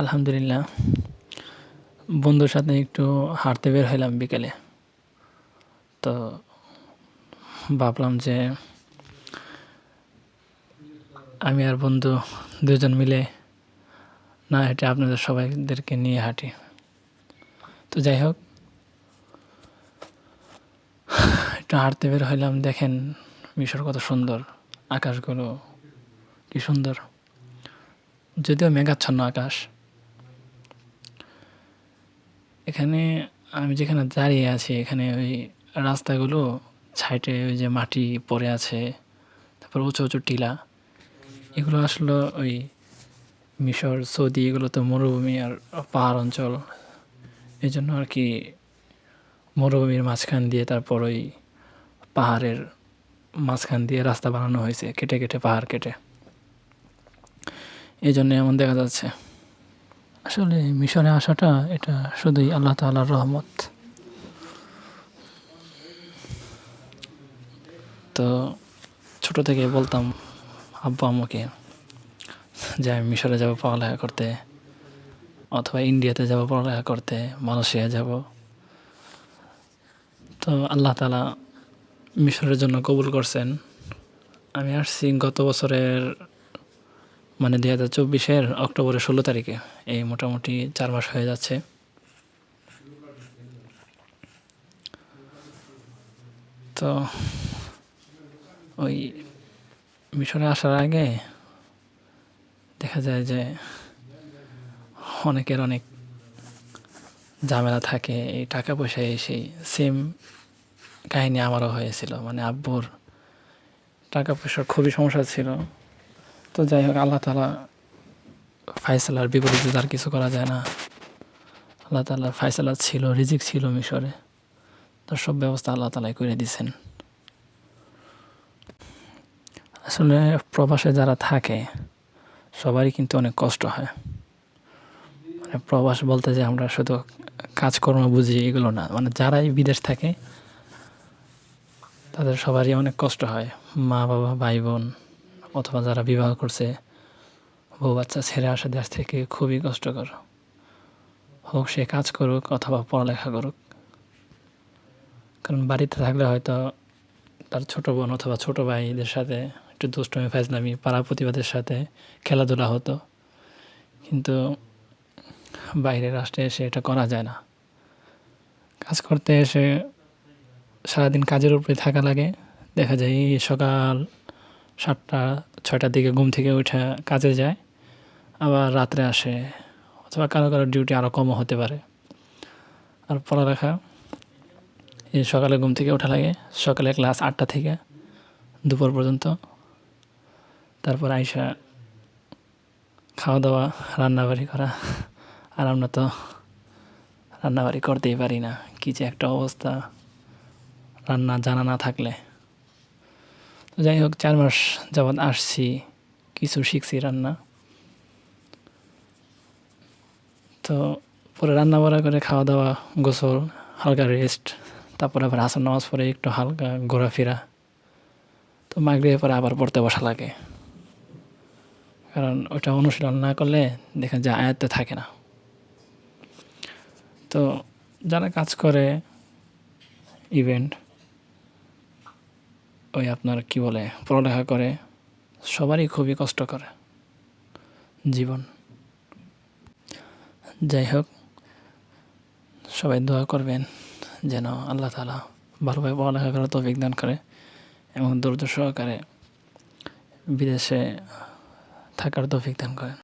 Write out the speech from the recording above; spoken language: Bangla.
আলহামদুলিল্লাহ। বন্ধুর সাথে একটু হাঁটতে বের হইলাম বিকেলে। তো ভাবলাম যে আমি আর বন্ধু দুজন মিলে না হেঁটে আপনাদের সবাইদেরকে নিয়ে হাঁটি। তো যাই হোক, একটু হাঁটতে বের হইলাম, দেখেন মিশর কত সুন্দর, আকাশগুলো কি সুন্দর। যদিও মেঘাচ্ছন্ন আকাশ এখানে আমি যেখানে দাঁড়িয়ে আছি, এখানে ওই রাস্তাগুলো সাইডে ওই যে মাটি পড়ে আছে, তারপর উঁচু উঁচু টিলা। এগুলো আসলে ওই মিশর, সৌদি, এগুলো তো মরুভূমি আর পাহাড় অঞ্চল। এই জন্য আর কি মরুভূমির মাঝখান দিয়ে তারপর ওই পাহাড়ের মাঝখান দিয়ে রাস্তা বানানো হয়েছে, কেটে কেটে পাহাড় কেটে। এই জন্য এমন দেখা যাচ্ছে। আসলে মিশরে আসাটা এটা শুধুই আল্লাহ তাআলার রহমত। তো ছোট থেকে বলতাম, আব্বা, আম্মুকে যে আমি মিশরে যাব পড়ালেখা করতে অথবা ইন্ডিয়াতে যাব পড়ালেখা করতে মালয়েশিয়া যাব। তো আল্লাহ তালা মিশরের জন্য কবুল করছেন। আমি আসছি গত বছরের মানে দুই হাজার চব্বিশের অক্টোবরের ষোলো তারিখে। এই মোটামুটি চার মাস হয়ে যাচ্ছে। তো ওই মিশরে আসার আগে দেখা যায় যে অনেকের অনেক ঝামেলা থাকে, এই টাকা পয়সা সেই সেম কাহিনী আমারও হয়েছিল। মানে আব্বুর টাকা পয়সার খুবই সমস্যা ছিল। তো যাই হোক, আল্লাহ তালা ফাইসালার বিপরীতে তার কিছু করা যায় না। আল্লাহ তালার ফাইসালা ছিল, রিজিক ছিল মিশরে। তার সব ব্যবস্থা আল্লাহ তালাই করে দিছেন। আসলে প্রবাসে যারা থাকে, সবারই কিন্তু অনেক কষ্ট হয়। মানে প্রবাস বলতে যে আমরা শুধু কাজকর্ম বুঝি, এগুলো না। মানে যারাই বিদেশ থাকে, তাদের সবারই অনেক কষ্ট হয়। মা বাবা ভাই বোন অথবা যারা বিবাহ করছে, বউ বাচ্চা ছেড়ে আসা দেশ থেকে খুবই কষ্টকর। হোক সে কাজ করুক অথবা পড়ালেখা করুক। কারণ বাড়িতে থাকলে হয়তো তার ছোট বোন অথবা ছোট ভাইদের সাথে একটু দুষ্টমি ফাইজলামি পাড়া প্রতিবাদের সাথে খেলাধুলা হতো। কিন্তু বাইরের রাষ্ট্রে এসে এটা করা যায় না। কাজ করতে এসে সারাদিন কাজের উপরে থাকা লাগে। দেখা যায় সকাল সাতটা, ছয়টার দিকে ঘুম থেকে উঠে কাজে যায়। আবার রাত্রে আসে, অথবা কারও কারও ডিউটি আরও কমও হতে পারে। আর পড়ালেখা, এই সকালে ঘুম থেকে ওঠা লাগে। সকালে ক্লাস আটটা থেকে দুপুর পর্যন্ত। তারপর আইসা খাওয়া দাওয়া রান্নাবাড়ি করা। আর আমরা তো রান্নাবাড়ি করতেই পারি না। কী যে একটা অবস্থা। রান্না, জানা না থাকলে। তো যাই হোক চার মাস যাবৎ আসছি, কিছু শিখছি রান্না। তো পরে রান্না বাড়া করে খাওয়া দাওয়া গোসল, হালকা রেস্ট তারপরে আবার হাসান নামাজ পরে একটু হালকা ঘোরাফেরা। তো মাগরিয়ে পরে আবার পড়তে বসা লাগে। কারণ ওটা অনুশীলন না করলে দেখা যায় আয়ত্তে থাকে না। তো যারা কাজ করে ইভেন্ট ওই আপনার কি বলে, পড়ালেখা করে, সবারই খুবই কষ্ট করে জীবন। যাই হোক, সবাই দোয়া করবেন যেন আল্লাহ তালা ভালোভাবে পড়ালেখা করার তো বিজ্ঞান করে এবং ধৈর্য সহকারে বিদেশে থাকার তৌফিক দান করেন।